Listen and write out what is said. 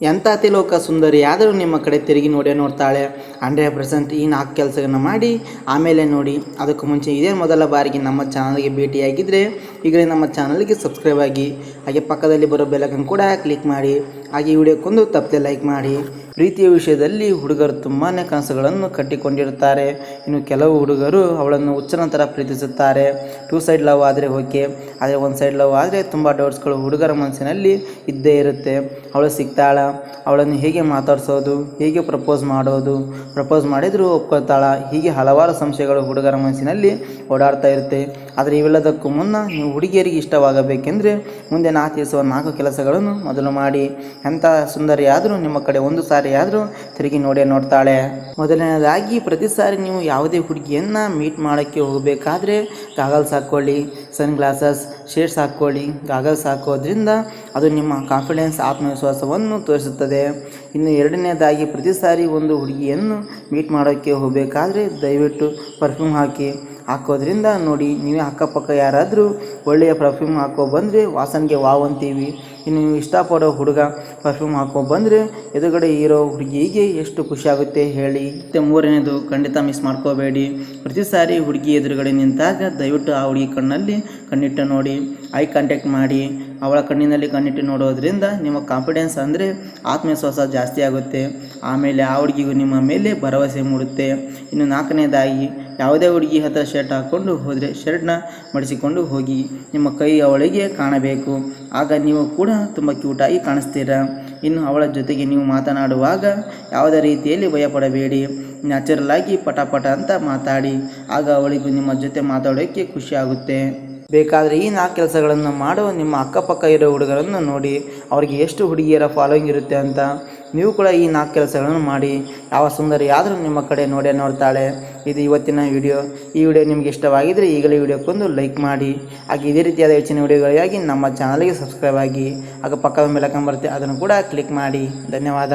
ಎಂಥ ತಿಲೋಕ ಸುಂದರಿ ಆದರೂ ನಿಮ್ಮ ಕಡೆ ತಿರುಗಿ ನೋಡೇ ನೋಡ್ತಾಳೆ. ಹಂಡ್ರೆಡ್ ಪರ್ಸೆಂಟ್ ಈ ನಾಲ್ಕು ಕೆಲಸಗಳನ್ನ ಮಾಡಿ, ಆಮೇಲೆ ನೋಡಿ. ಅದಕ್ಕೂ ಮುಂಚೆ ಇದೇ ಮೊದಲ ಬಾರಿಗೆ ನಮ್ಮ ಚಾನಲ್ಗೆ ಭೇಟಿಯಾಗಿದ್ದರೆ ಈಗಲೇ ನಮ್ಮ ಚಾನಲ್ಗೆ ಸಬ್ಸ್ಕ್ರೈಬ್ ಆಗಿ, ಹಾಗೆ ಪಕ್ಕದಲ್ಲಿ ಬರೋ ಬೆಲಕನ್ನು ಕೂಡ ಕ್ಲಿಕ್ ಮಾಡಿ, ಹಾಗೆ ವಿಡಿಯೋ ವಿಡಿಯೋಕ್ಕೊಂದು ತಪ್ಪದೆ ಲೈಕ್ ಮಾಡಿ. ಪ್ರೀತಿಯ ವಿಷಯದಲ್ಲಿ ಹುಡುಗರು ತುಂಬಾ ಕನಸುಗಳನ್ನು ಕಟ್ಟಿಕೊಂಡಿರುತ್ತಾರೆ. ಇನ್ನು ಕೆಲವು ಹುಡುಗರು ಅವಳನ್ನು ಹುಚ್ಚನ ಥರ ಪ್ರೀತಿಸುತ್ತಾರೆ. ಟೂ ಸೈಡ್ ಲವ್ ಆದರೆ ಓಕೆ ಆದರೆ ಒಂದು ಸೈಡ್ ಲವ್ ಆದರೆ ತುಂಬ ಡೌಟ್ಸ್ಗಳು ಹುಡುಗರ ಮನಸ್ಸಿನಲ್ಲಿ ಇದ್ದೇ ಇರುತ್ತೆ. ಅವಳು ಸಿಗ್ತಾಳ, ಅವಳನ್ನು ಹೇಗೆ ಮಾತಾಡಿಸೋದು, ಹೇಗೆ ಪ್ರಪೋಸ್ ಮಾಡೋದು ಪ್ರಪೋಸ್ ಮಾಡಿದರೂ ಒಪ್ಕೊಳ್ತಾಳ, ಹೀಗೆ ಹಲವಾರು ಸಂಶಯಗಳು ಹುಡುಗರ ಮನಸ್ಸಿನಲ್ಲಿ ಓಡಾಡ್ತಾ ಇರುತ್ತೆ. ಆದರೆ ಇವೆಲ್ಲದಕ್ಕೂ ಮುನ್ನ ನೀವು ಹುಡುಗಿಯರಿಗೆ ಇಷ್ಟವಾಗಬೇಕೆಂದರೆ ಮುಂದೆ ನಾ ತಿಳಿಸುವ ನಾಲ್ಕು ಕೆಲಸಗಳನ್ನು ಮೊದಲು ಮಾಡಿ. ಎಂಥ ಸುಂದರಿಯಾದರೂ ನಿಮ್ಮ ಕಡೆ ಒಂದು ಸಾರಿ ಆದರೂ ತಿರುಗಿ ನೋಡೇ ನೋಡ್ತಾಳೆ. ಮೊದಲನೇದಾಗಿ ಪ್ರತಿ ಸಾರಿ ನೀವು ಯಾವುದೇ ಹುಡುಗಿಯನ್ನು ಮೀಟ್ ಮಾಡೋಕ್ಕೆ ಹೋಗಬೇಕಾದ್ರೆ ಗಾಗಲ್ಸ್ ಹಾಕ್ಕೊಳ್ಳಿ ಸನ್ ಗ್ಲಾಸಸ್ ಶೇಡ್ಸ್ ಹಾಕ್ಕೊಳ್ಳಿ. ಗಾಗಲ್ಸ್ ಹಾಕೋದ್ರಿಂದ ಅದು ನಿಮ್ಮ ಕಾನ್ಫಿಡೆನ್ಸ್ ಆತ್ಮವಿಶ್ವಾಸವನ್ನು ತೋರಿಸುತ್ತದೆ. ಇನ್ನು ಎರಡನೇದಾಗಿ ಪ್ರತಿ ಸಾರಿ ಒಂದು ಹುಡುಗಿಯನ್ನು ಮೀಟ್ ಮಾಡೋಕ್ಕೆ ಹೋಗಬೇಕಾದ್ರೆ ದಯವಿಟ್ಟು ಪರ್ಫ್ಯೂಮ್ ಹಾಕಿ. ಹಾಕೋದ್ರಿಂದ ನೋಡಿ, ನೀವೇ ಅಕ್ಕಪಕ್ಕ ಯಾರಾದರೂ ಒಳ್ಳೆಯ ಪರ್ಫ್ಯೂಮ್ ಹಾಕೋ ಬಂದರೆ ವಾಸನೆಗೆ ವಾವ್ ಅಂತೀವಿ ಇನ್ನು ನೀವು ಇಷ್ಟಪಡೋ ಹುಡುಗ ಪರ್ಫ್ಯೂಮ್ ಹಾಕೋ ಬಂದರೆ ಎದುರುಗಡೆ ಇರೋ ಹುಡುಗಿಗೆ ಎಷ್ಟು ಖುಷಿಯಾಗುತ್ತೆ ಹೇಳಿ. ಮತ್ತು ಮೂರನೇದು, ಖಂಡಿತ ಮಿಸ್ ಮಾಡ್ಕೋಬೇಡಿ. ಪ್ರತಿ ಸಾರಿ ಹುಡುಗಿ ಎದುರುಗಡೆ ನಿಂತಾಗ ದಯವಿಟ್ಟು ಆ ಹುಡುಗಿ ಕಣ್ಣಲ್ಲಿ ಕಣ್ಣಿಟ್ಟು ನೋಡಿ ಐ ಕಾಂಟ್ಯಾಕ್ಟ್ ಮಾಡಿ. ಅವಳ ಕಣ್ಣಿನಲ್ಲಿ ಕಣ್ಣಿಟ್ಟು ನೋಡೋದ್ರಿಂದ ನಿಮ್ಮ ಕಾನ್ಫಿಡೆನ್ಸ್ ಅಂದರೆ ಆತ್ಮವಿಶ್ವಾಸ ಜಾಸ್ತಿ ಆಗುತ್ತೆ. ಆಮೇಲೆ ಆ ಹುಡುಗಿಗೂ ನಿಮ್ಮ ಮೇಲೆ ಭರವಸೆ ಮೂಡುತ್ತೆ. ಇನ್ನು ನಾಲ್ಕನೇದಾಗಿ, ಯಾವುದೇ ಹುಡುಗಿ ಹತ್ರ ಶರ್ಟ್ ಹಾಕ್ಕೊಂಡು ಹೋದರೆ ಶರ್ಟ್ನ ಮಡಿಸಿಕೊಂಡು ಹೋಗಿ, ನಿಮ್ಮ ಕೈ ಅವಳಿಗೆ ಕಾಣಬೇಕು. ಆಗ ನೀವು ಕೂಡ ತುಂಬ ಕ್ಯೂಟಾಗಿ ಕಾಣಿಸ್ತೀರ. ಇನ್ನು ಅವಳ ಜೊತೆಗೆ ನೀವು ಮಾತನಾಡುವಾಗ ಯಾವುದೇ ರೀತಿಯಲ್ಲಿ ಭಯಪಡಬೇಡಿ. ನ್ಯಾಚುರಲ್ ಆಗಿ ಪಟ ಪಟ ಅಂತ ಮಾತಾಡಿ, ಆಗ ಅವಳಿಗೂ ನಿಮ್ಮ ಜೊತೆ ಮಾತಾಡೋಕ್ಕೆ ಖುಷಿ ಆಗುತ್ತೆ. ಬೇಕಾದರೆ ಈ ನಾಲ್ಕು ಕೆಲಸಗಳನ್ನು ಮಾಡೋ ನಿಮ್ಮ ಅಕ್ಕಪಕ್ಕ ಇರೋ ಹುಡುಗರನ್ನು ನೋಡಿ, ಅವರಿಗೆ ಎಷ್ಟು ಹುಡುಗಿಯರ ಫಾಲೋಯಿಂಗ್ ಇರುತ್ತೆ ಅಂತ ನೀವು ಕೂಡ ಈ ನಾಲ್ಕು ಕೆಲಸಗಳನ್ನು ಮಾಡಿ, ಯಾವ ಸುಂದರಿ ಆದರೂ ನಿಮ್ಮ ಕಡೆ ನೋಡೇ ನೋಡ್ತಾಳೆ. ಇದು ಇವತ್ತಿನ ವಿಡಿಯೋ ಈ ವಿಡಿಯೋ ನಿಮಗೆ ಇಷ್ಟವಾಗಿದ್ದರೆ ಈಗಲೇ ವಿಡಿಯೋಕ್ಕೊಂದು ಲೈಕ್ ಮಾಡಿ. ಹಾಗೆ ಇದೇ ರೀತಿಯಾದ ಹೆಚ್ಚಿನ ವಿಡಿಯೋಗಳಿಗಾಗಿ ನಮ್ಮ ಚಾನಲ್ಗೆ ಸಬ್ಸ್ಕ್ರೈಬ್ ಆಗಿ ಆಗ ಪಕ್ಕದ ಮೇಲೆ ಬರುತ್ತೆ, ಅದನ್ನು ಕೂಡ ಕ್ಲಿಕ್ ಮಾಡಿ. ಧನ್ಯವಾದ.